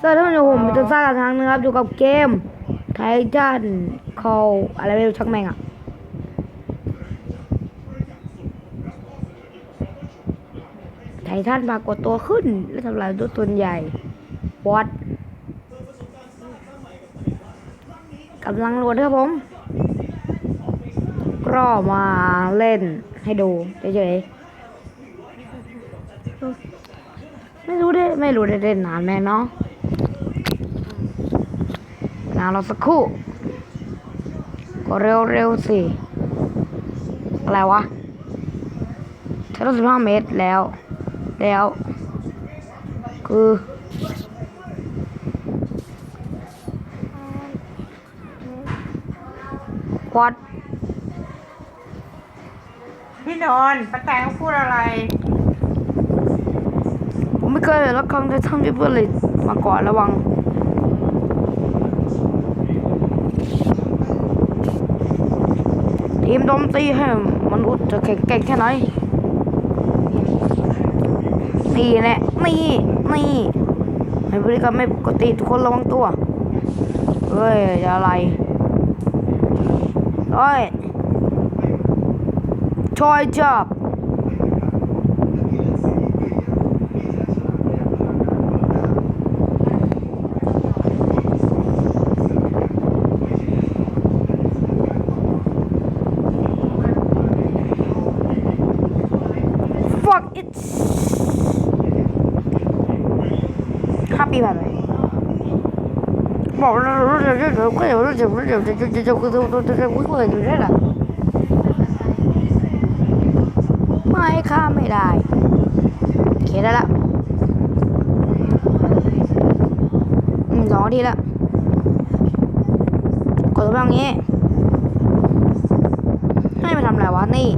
สวัสดีท่านผู้ชมเป็นต้นซ่ากับทางนะครับอยู่กับเกมไททันคอลอะไรไม่รู้ชักแม่งอะไททันปรากฏตัวขึ้น และทำลายตัวตนใหญ่วัดกำลังโหลดครับผมก็มาเล่นให้ดูเฉยๆไม่รู้ได้ไม่รู้ได้เล่นนานไหมเนาะ เราสักครู่ก็เร็วเร็วๆสิ อะไรวะใช้รถสิบห้าเมตรแล้ว แล้ว คือ วัดพี่นนท์ป้าแตงพูดอะไร ผมไม่เคยเห็นรถคันที่ทำที่เพื่อเลยมาก่อนระวัง ทีมโดมตีให้มนุษย์จะแข็งแกร่งแค่ไหนนี่แหละนี่นี่ให้บริการไม่ปกติทุกคนระวังตัวเฮ้ยอย่าอะไรเฮ้ยชอยจับ fuck it ห้าปีผ่านไปบอกแล้วรู้จักรู้จักก็เดี๋ยวรู้จักรู้จักจะจะจะจะจะจะจะวิ่งเลยอยู่ได้หรอไม่ข้าไม่ได้โอเคได้ละอืมสองทีละกดตัวแบบนี้ให้มาทำอะไรวะนี่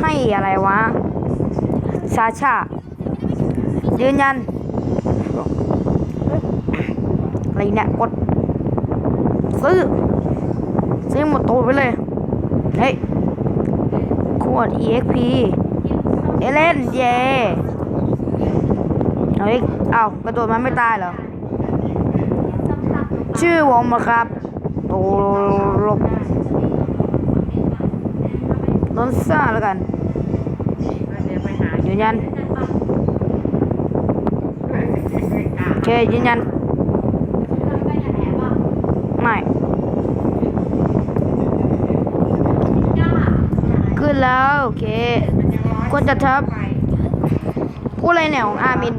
ให้อะไรวะชาชายืนยันอะไรเนี่ยกด ซื้อ ซื้อหมดตัวไปเลย เฮ้ยขวด EXP เอเลนเย่เฮ้ยเอากระโดดมันไม่ตายเหรอ ชื่อวงมาครับโตลบนนซ่าแล้วกัน ยวไปหายืนยัน โอเคยืนยัน ไม่ ขึ้นแล้ว โอเคกดจะทับพูดอะไรเนี่ยของอามิน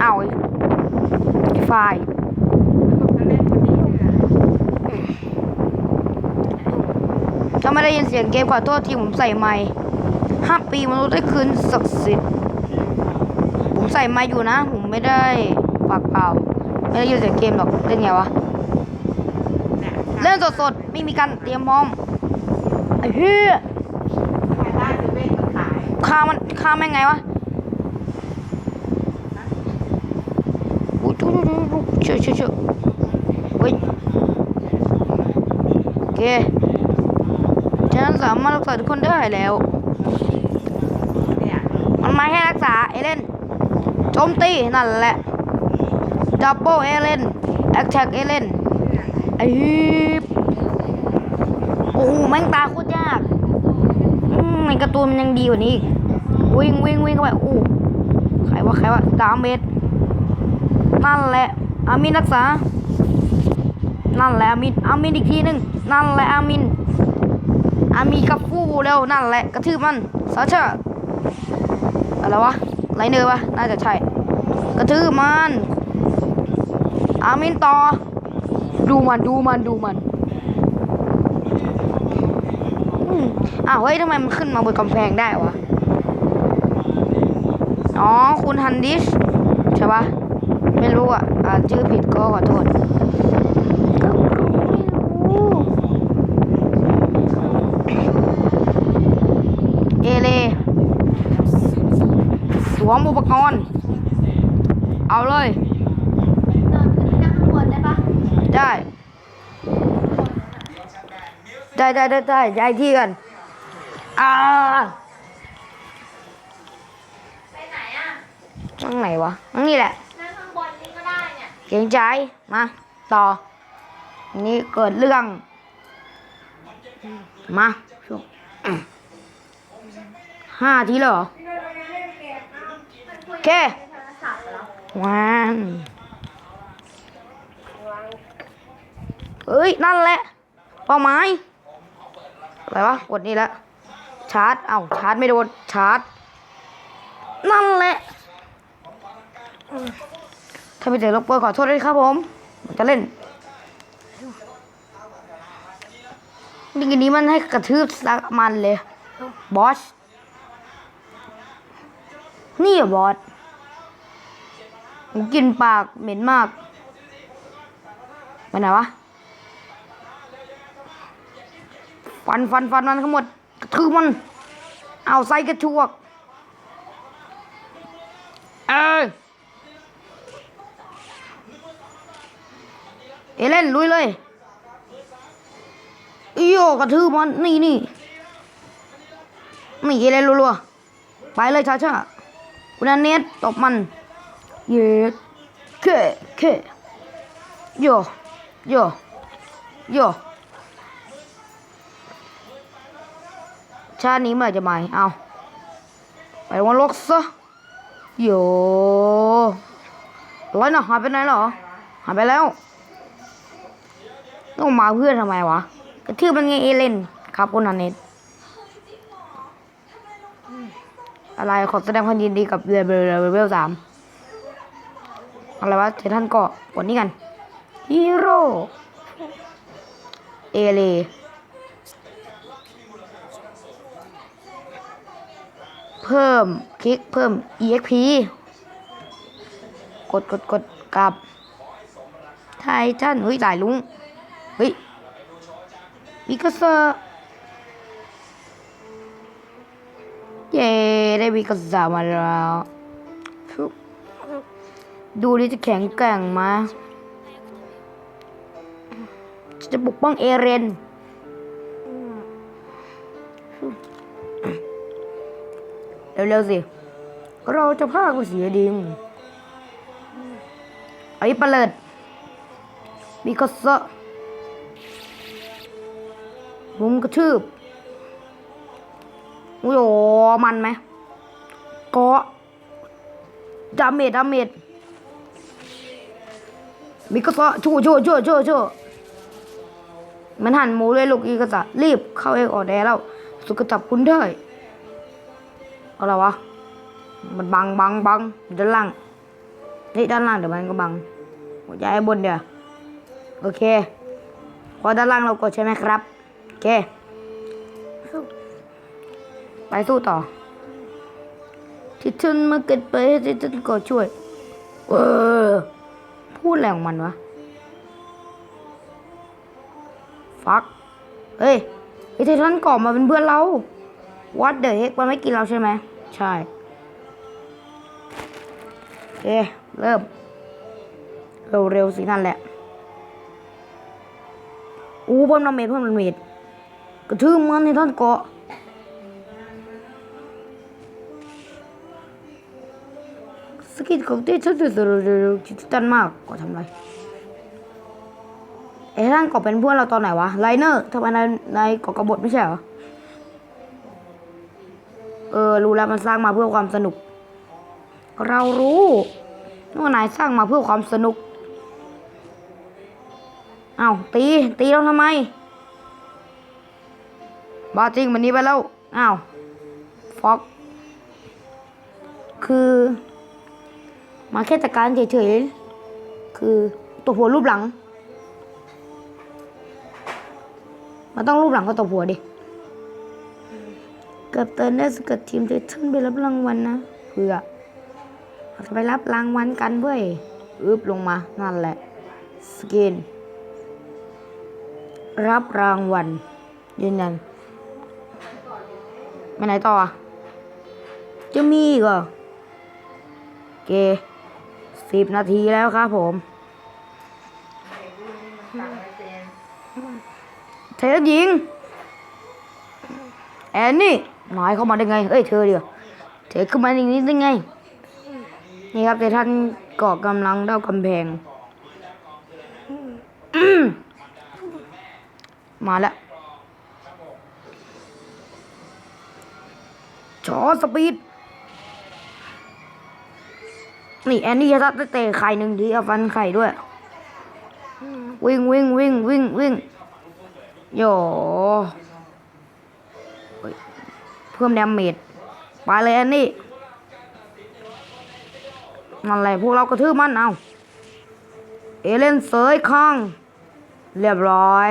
เอาไอ้ไฟล์ถ้าไม่ได้ยินเสียงเกมขอโทษทีผมใส่ไมค์ ห้าปีมนุษย์ได้คืนศักดิ์สิทธิ์ผมใส่มค์อยู่นะ ผมไม่ได้ปากเปล่า ไม่ได้ยินเสียเกมหรอกเล่นไงวะ เล่นสดๆ ไม่มีการเตรียมพร้อมไอ้เหี้ยฆ่ามันฆ่าแม่งไงวะอู้จูจูจูเชื่อเชื่อเชื่อเฮ้ยโอเคฉันสามารถรักษาทุกคนได้แล้ว เนี่ย มันไม่ให้รัก ษาเอเลนโจมตีนั่นแหละดับเบิลเอเลนแอคแท็กเอเลนไอ้ฮีบโอ้โหแม่งตาโคตรยากมในการ์ตูนมันยังดีกว่านี้อีกวิ่งวิ่งวิ่งเข้าไปโอ้ใครวะใครวะดามเมจนั่นแหละอามินรักษา นั่นแหละอามินอามินอีกทีหนึ่งนั่นแหละอามินอามินกับฟูเร็วนั่นแหละกระทืบมันซาชา อะไรวะไรเนอร์ปะน่าจะใช่ กระทืบมันอามินต่อ ดูมันดูมันดูมันอ้าวเฮ้ยทำไมมันขึ้นมาบนกำแพงได้วะ อ๋อ คุณฮันดิช ใช่ปะไม่รู้อะอ่านชื่อผิดก็ขอโทษก็ไม่รู้เอเล ส วมอุปกรณ์ เอาเลยได้ได้ได้ได้ได้ย้ายที่กันอ่านั่งไหนวะนั่งนี่แหละนั่งข้างบนนี่ก็ได้เนี่ยเกรงใจมาต่อ นี่เกิดเรื่อง มาช่วงอืมห้าทีแล้วเหรอโอ เคโทรศัพท์เหรอว้านเฮ้ย นั่นแหละเป้าหมายอะไรวะกดนี่แล้วชาร์จ เอ้าชาร์จไม่โดน ชาร์จ นั่นแหละอืมถ้าไม่เจอลบเปิดขอโทษด้วยครับผมผมจะเล่นนี่กินนี้มันให้กระทืบสักมันเลย บอส นี่เหรอบอส ผมกินปากเหม็นมากไปไหนวะ ฟันฟันฟันมันทั้งหมดกระทืบมัน เอาใส่กระชวก เอ้ยเอเล่นลุยเลยอีโยกระทืบมัน นี่นี่นี่เอเล่นรัวๆไปเลยช้าช้าๆคุณอันเนตตบมัน เย็ดเคเคโยโยโยชาตินี้เมื่อจะมาเอา ไปวันลกซะโยร้อยหน่ะหายไปไหนเหรอ หายไปแล้วต้องมาเพื่อนทำไมวะ กระทืบมันไงเอเลนครับคุณอันเนตอะไรขอแสดงความยินดีกับเรเบลเวลสาม อะไรวะเททันเกาะกดนี่กันฮีโร่เอเลเพิ่ม คลิกเพิ่ม exp กดกดกดกลับไททันเฮ้ยหลายลุงเฮ้ยวิกเซอร์เย้ได้วิกเซอร์มาแล้ว ดูดิจะแข็งแกร่งมาจะปกป้องเอเรน เร็วๆสิ เราจะพากูเสียดิงไอ้ปลาเลิดมีกระเซาะมุมกระทืบโอ้โหมันไหมเกาะดาเมจดาเมจ มิกาซะชูชูชูชูชูมันหันหมูเลยลูกอีกาซะรีบเข้าเองออกแดแล้ว สุกจับคุณได้อะไรวะ มันบังบังบังด้านล่างนี่ด้านล่างเดี๋ยวมันก็บังหัวใจบนเดี๋ยวโอเค พอด้านล่างเรากดใช่ไหมครับ โอเค ไปสู้ต่อ ที่ทุนมาเกิดไปที่ทุนก็ช่วย เออ พูดอะไรของมันวะ ฟัก เฮ้ยไอเททันกรอมาเป็นเพื่อนเรา วัดเดอะเฮกมันไม่กินเราใช่ไหม ใช่โอเคเริ่ม เร็วๆสินั่นแหละ อู้เพิ่มดาเมจเพิ่มดาเมจกระทืบมันในท่านเกาะ สกิลของเต้ชัดสุดๆจิตตันมากก็ทำไรเอ้ท่านก็เป็นเพื่อนเราตอนไหนวะไลเนอร์ทำไมในในกอกระบฏไม่ใช่เหรอเออรู้แล้วมันสร้างมาเพื่อความสนุก เรารู้ว่านายสร้างมาเพื่อความสนุกเอาตีตีเราทำไมบ้าจริงวันนี้ไปแล้วอ้าวฟอกคือ มาแค่จัดการเฉยๆ คือตัวหัวรูปหลัง มันต้องรูปหลังก็ตัวหัวดิกับเตอร์เนสกับทีมเททันไปรับรางวัลนะเพื่อเราจะไปรับรางวัลกันเว้ยอึบลงมา นั่นแหละ สกิน รับรางวัลยืนยันไปไหนต่อ จะมีอีกเหรอโอเค สิบนาทีแล้วครับผมเธอหญิง แอนนี่นายเข้ามาได้ไง เอ้ยเธอเดียวเธอเข้ามาอย่างนี้ได้ไง นี่ครับแต่ท่านเกาะกำลังเด้ากำแพง มาแล้วชอสปีด นี่แอนนี่จะตัดเตะไข่หนึ่งทีเอาฟันไข่ด้วย วิ่งวิ่งวิ่งวิ่งวิ่งโยเฮ้ยเพิ่มดาเมจไปเลยแอนนี่นั่นแหละพวกเรากระทืบมันเอาเอเลนเสยข้าง เรียบร้อย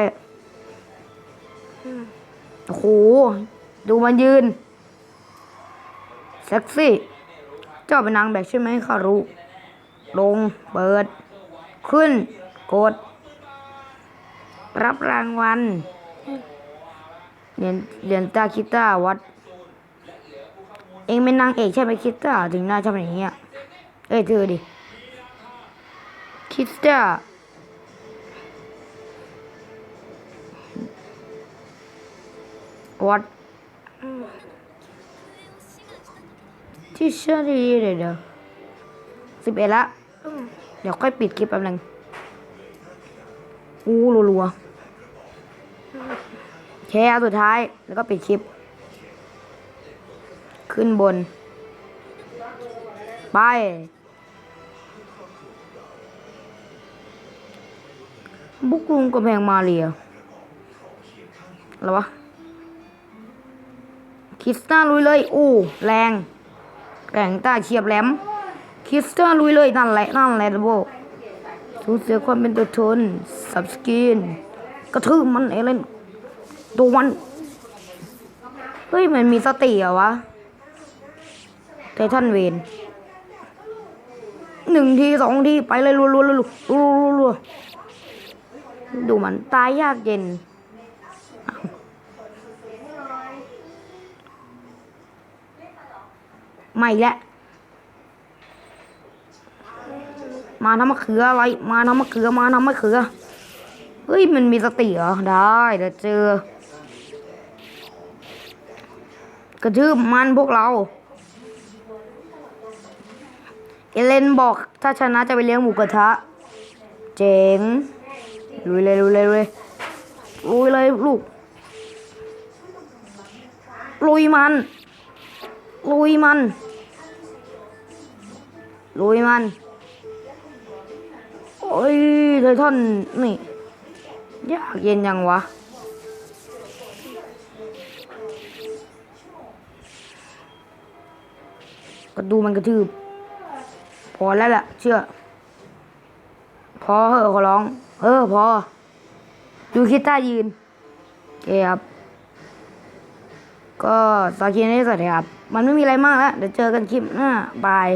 โอ้โหดูมันยืน เซ็กซี่ เจ้าเป็นนางแบบใช่ไหมข้ารู้ลง เปิด ขึ้น กด รับรางวัลเหรียญเหรียญตาคิต้าวัด เองเป็นนางเอกใช่ไหมคิต้าถึงหน้าชอบอย่างเงี้ย เอ้ยเธอดิคิต้าวัด ที่เชื่อดีๆเดี๋ยวเดี๋ยวสิบเอ็ดละเดี๋ยวค่อยปิดคลิปแป๊บนึงอู้รัวๆแค่สุดท้ายแล้วก็ปิดคลิป ขึ้นบน ไป บุกรุงกำแพงมาเรียอะไรวะ คิสตาลุยเลย อู้ แรง แรงตาเฉียบแหลม คิสเตาลุยเลยนั่นแหละนั่นแหละโบสูญเสียความเป็นตัวตนสับสกินกระทืบมันเอเลนตัวมัน เฮ้ย มันมีสติเหรอวะไททันเวนหนึ่งทีสองที ไปเลยรัวๆรัวๆรัวๆรัวๆดูมันตายยากเย็น ไม่และ มาทำมะเขืออะไร มาทำมะเขือ มาทำมะเขือ เฮ้ย มันมีสติเหรอ ได้เดี๋ยวเจอ กระทืบมันพวกเรา เอเลนบอกถ้าชนะจะไปเลี้ยงหมูกระทะ เจ๋งลุยเลยลุยเลยลุยลุยเลยลูกลุยมันลุยมัน ลุยมัน โอ้ยไททันนี่ยากเย็นยังวะ ก็ดูมันกระทืบ พอแล้วแหละเชื่อ พอเหอะขอร้อง เออ พอ ดูคิดท่ายืนเคครับ ก็สาคีนี้สวัสดีครับ มันไม่มีอะไรมากแล้ว เดี๋ยวเจอกันคลิปหน้าบาย